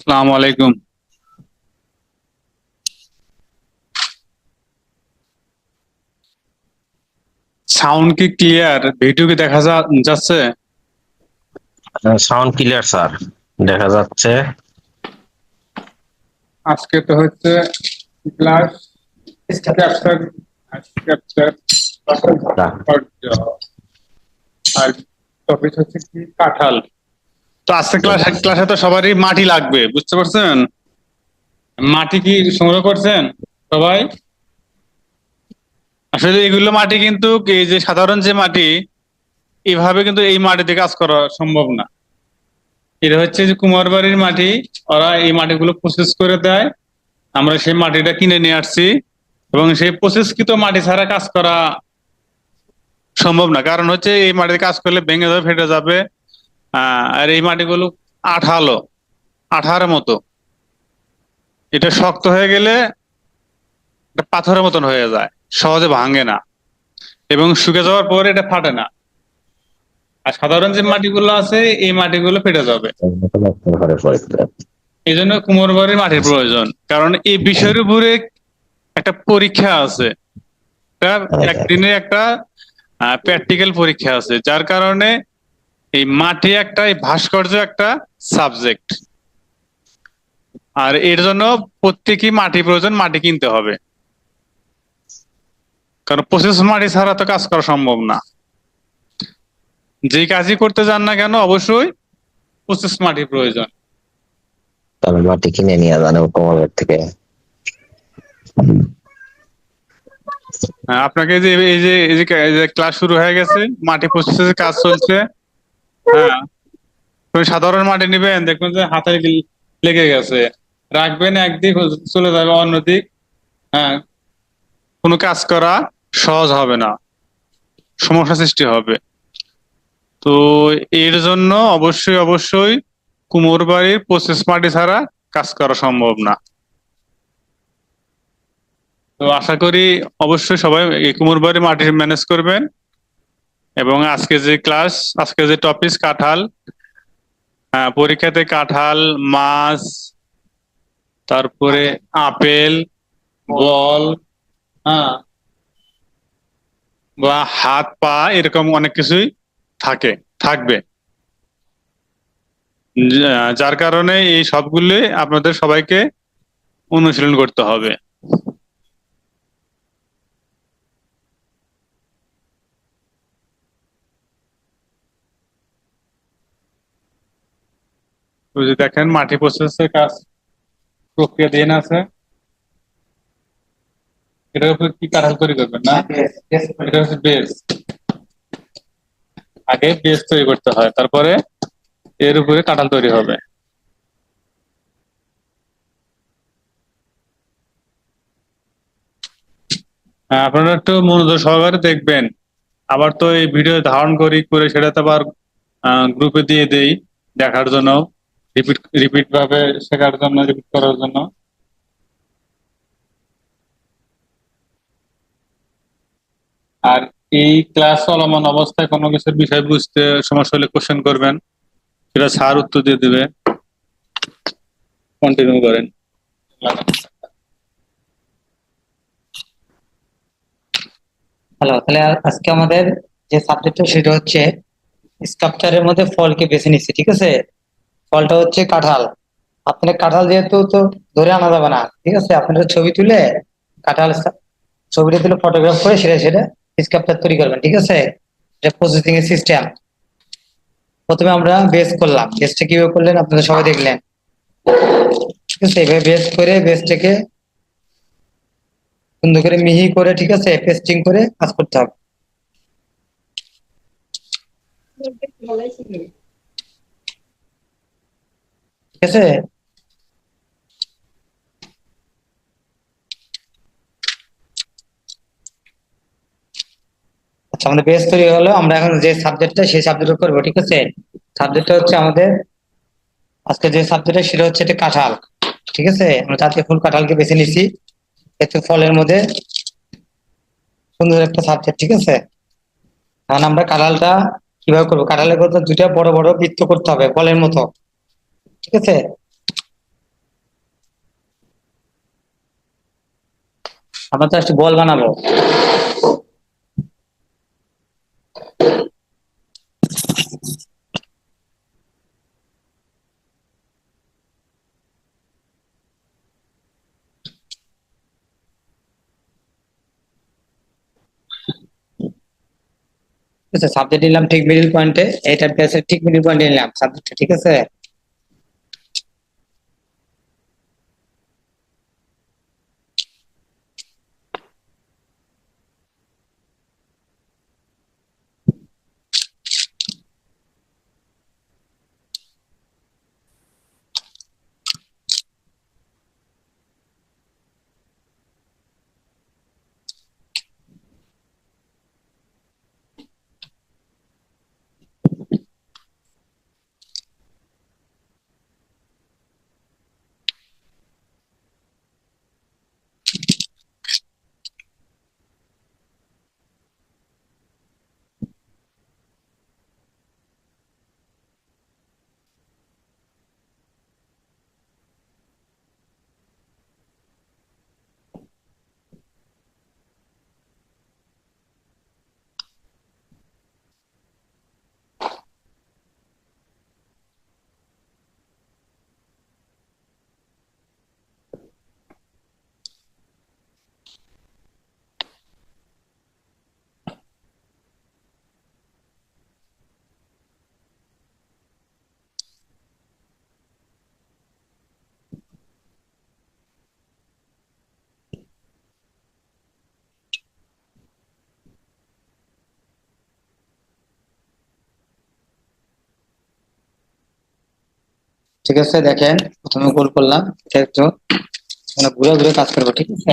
আসসালামু আলাইকুম। সাউন্ড কি ক্লিয়ার ভিডিও কি দেখা যাচ্ছে? সাউন্ড ক্লিয়ার স্যার দেখা যাচ্ছে। আজকে তো হচ্ছে ক্লাস ক্যাপচার ক্যাপচার আর টপিক হচ্ছে কি? কাঁঠাল। তো আজকে ক্লাস ক্লাসে তো সবারই মাটি লাগবে বুঝতে পারছেন? মাটি কি সংগ্রহ করছেন সবাই? আসলে এগুলো মাটি কিন্তু এই যে সাধারণ যে মাটি এভাবে কিন্তু এই মাটিতে কাজ করা সম্ভব না। এটা হচ্ছে যে কুমার বাড়ির মাটি ওরা এই মাটিগুলো প্রসেস করে দেয়। আমরা সেই মাটিটা কিনে নিয়ে আসছি এবং সেই প্রসেসকৃত মাটি ছাড়া কাজ করা সম্ভব না। কারণ হচ্ছে এই মাটিতে কাজ করলে ভেঙে যাবে ফেটে যাবে। আর এই মাটিগুলো আঠালো আঠার মতো। এটা শক্ত হয়ে গেলে পাথরের মতন হয়ে যায় সহজে ভাঙে না এবং শুকে যাওয়ার পরে এটা ফাটে না। আর সাধারণ যে মাটিগুলো আছে এই মাটিগুলো ফেটে যাবে। এই জন্য কুমোর বাড়ির মাটির প্রয়োজন কারণ এই বিষয়ের উপরে একটা পরীক্ষা আছে। একটা একদিনের একটা প্র্যাকটিক্যাল পরীক্ষা আছে যার কারণে এই মাটি একটা এই ভাস্কর্য একটা সাবজেক্ট আর এর জন্য প্রত্যেকই মাটি প্রয়োজন মাটি কিনতে হবে। কারণ প্রসেস মাটি ছাড়া তো কাজ করা সম্ভব না। যে কাজই করতে যান না কেন অবশ্যই প্রসেস মাটি প্রয়োজন। তবে মাটি কিনে নিয়ে যান কোমরের থেকে। হ্যাঁ, আপনাকে যে এই যে এই যে এই যে ক্লাস শুরু হয়ে গেছে মাটি প্রসেসের কাজ চলছে। হ্যাঁ। তুমি সাধারণ মাটি নেবেন, দেখবেন যে হাতে লেগে গেছে। রাখবেন একদিক চলে যাবে অন্যদিক হ্যাঁ। কোনো কাজ করা সহজ হবে না। সমস্যা সৃষ্টি হবে। তো এর জন্য অবশ্যই অবশ্যই কুমোর বাড়ির প্রসেস মাটি ছাড়া কাজ করা সম্ভব না। তো আশা করি অবশ্যই সবাই এই কুমোর বাড়ি মাটি ম্যানেজ করবেন। এবং আজকে যে ক্লাস আজকে যে টপিক কাঁঠাল। হ্যাঁ, পরীক্ষাতে কাঁঠাল মাছ তারপরে আপেল বল হ্যাঁ। বা হাত পা এরকম অনেক কিছুই থাকে থাকবে। যার কারণে এই সবগুলি আপনাদের সবাইকে অনুশীলন করতে হবে। তো যে দেখেন মাটি প্রসেসের কাজ প্রক্রিয়া দিয়ে আছে। এটার উপর কি কাঁঠাল তৈরি করবেন না? এটা হচ্ছে বেস আগে বেস তৈরি করতে হয় তারপরে এর উপরে কাঁঠাল তৈরি হবে। হ্যাঁ, আপনারা একটু মনোযোগ সহকারে দেখবেন। আবার তো এই ভিডিও ধারণ করি করে সেটা তো আবার গ্রুপে দিয়ে দেই দেখার জন্য। রিপিট রিপিট ভাবে শেখার জন্য রিপিট করার জন্য। আর এই ক্লাস চলমান অবস্থায় কোনো কিছুর বিষয় বুঝতে সমস্যা হলে কোশ্চেন করবেন। সেটা উত্তর দিয়ে দেবে। কন্টিনিউ করেন। হ্যালো তাহলে আজকে আমাদের যে সাবজেক্টটা সেটা হচ্ছে স্কাল্পচারের মধ্যে ফলকে বেছে নিচ্ছি, ঠিক আছে? ফলটা হচ্ছে কাঁঠাল। আপনার কাঁঠাল যেহেতু তো ধরে আনা যাবে না, ঠিক আছে? আপনারা ছবি তুলে কাঁঠাল ছবিটা তুলে ফটোগ্রাফ করে সেটা সেটা স্কাল্পচার তৈরি করবেন, ঠিক আছে? এটা প্রসেসিং এর সিস্টেম প্রথমে আমরা বেস করলাম। বেসটা কীভাবে করলেন? আপনারা সবাই দেখলেন। ঠিক আছে? এভাবে বেস করে বেসটাকে সুন্দর করে মিহি করে, ঠিক আছে? পেস্টিং করে কাজ করতে হবে। ঠিক আছে? আচ্ছা আমাদের বেস তৈরি হলো আমরা এখন যে সাবজেক্টটা সেই সাবজেক্ট করব, ঠিক আছে? সাবজেক্টটা হচ্ছে আমাদের, আজকে যে সাবজেক্টটা সেটা হচ্ছে এটা কাঁঠাল, ঠিক আছে? আমরা জাতীয় ফুল কাঁঠালকে বেছে নিছি এতে ফলের মধ্যে সুন্দর একটা সাবজেক্ট ঠিক আছে? এখন আমরা কাঁঠালটা কীভাবে করব? কাঁঠালের করতে দুইটা বড় বড় বৃত্ত করতে হবে ফলের মতো। ঠিক আছে? আমরা জাস্ট বল বানাবো। ঠিক আছে সাবজেক্ট নিলাম ঠিক মিডিল পয়েন্টে এইটা ঠিক মিডিল পয়েন্টে নিলাম সাবজেক্টটা ঠিক আছে? ঠিক আছে দেখেন প্রথমে গোল করলাম এটা মানে ঘুরে ঘুরে কাজ করব ঠিক আছে?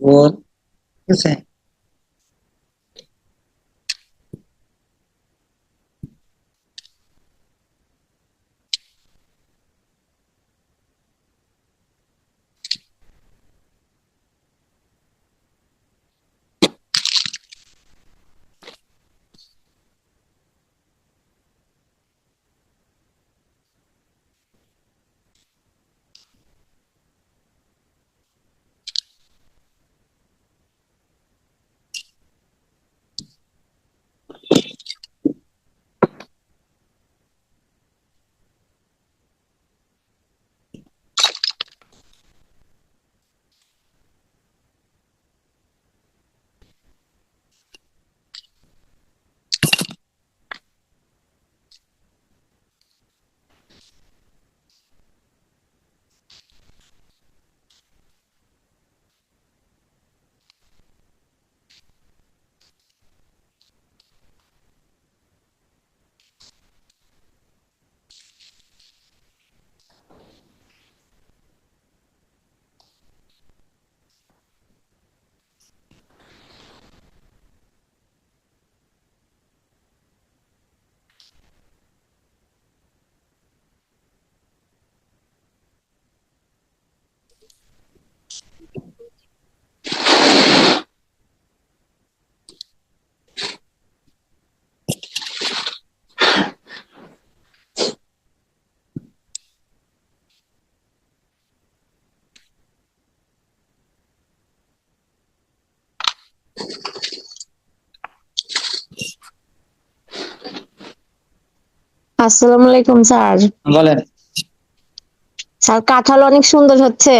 গোল ঠিক আসসালামু আলাইকুম স্যার। বলেন। স্যার কাঁঠাল অনেক সুন্দর হচ্ছে।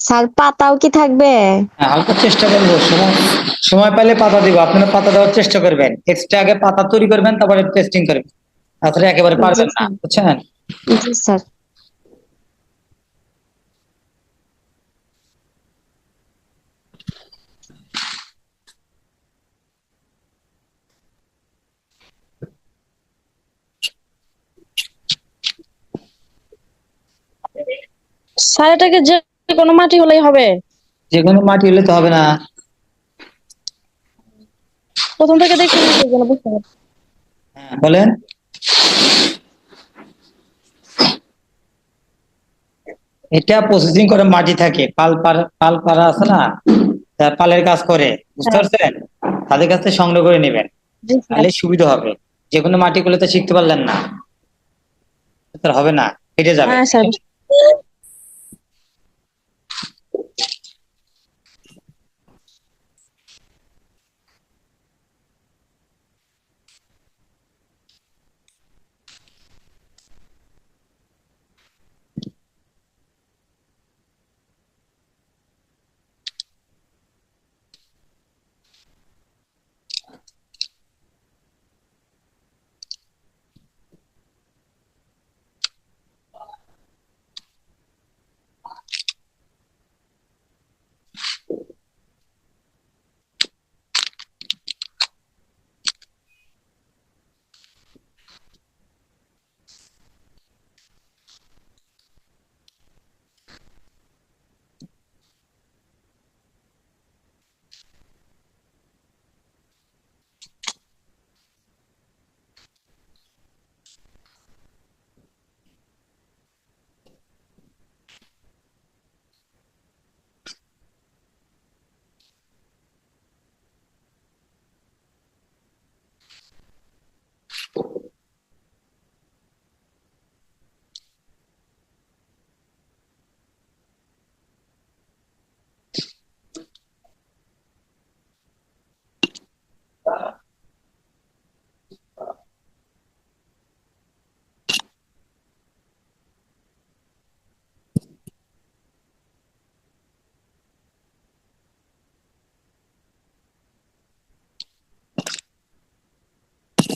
স্যার পাতাও কি থাকবে? হ্যাঁ, হালকা চেষ্টা করব। সময় সময় পেলে পাতা দিব। আপনারা পাতা দেওয়ার চেষ্টা করবেন। এক্সট্রা আগে পাতা তৈরি করবেন তারপরে টেস্টিং করবেন। তাছাড়া একেবারে পারবেন না। বুঝছেন? জি স্যার। স্যার এটাকে যে কোনো মাটি হলেই হবে। যে কোনো মাটি হলে তো হবে না। প্রথম থেকে দেখে বুঝতে হ্যাঁ, বলেন। এটা প্রসেসিং করে মাটি থাকে। পাল পাল পাড়া আছে না? পালের কাজ করে বুঝতে হ্যাঁ। পারছেন? তাদের কাছ থেকে সংগ্রহ করে নেবেন। তাহলে সুবিধা হবে। যে কোনো মাটি গুলো তো শিখতে পারলেন না। হবে না কেটে যাবে।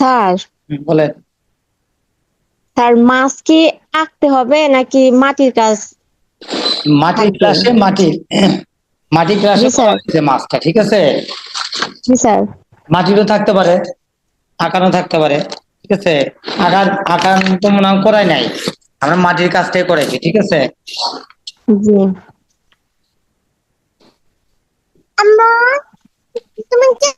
স্যার। বলেন। স্যার মাছ কি আঁকতে হবে নাকি মাটির কাজ? মাটির ক্লাসে মাটির মাটির ক্লাসে যে মাছটা ঠিক আছে? জি স্যার। মাটিরও থাকতে পারে আঁকানো থাকতে পারে ঠিক আছে? আঁকার আঁকান তো মনে হয় করাই নাই। আমরা মাটির কাজটাই করেছি ঠিক আছে? জি। আম্মা তুমি কি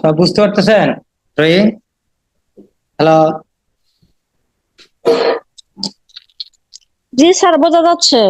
সব বুঝতে পারতেছেন? রহিম হ্যালো জি স্যার বোঝা যাচ্ছে।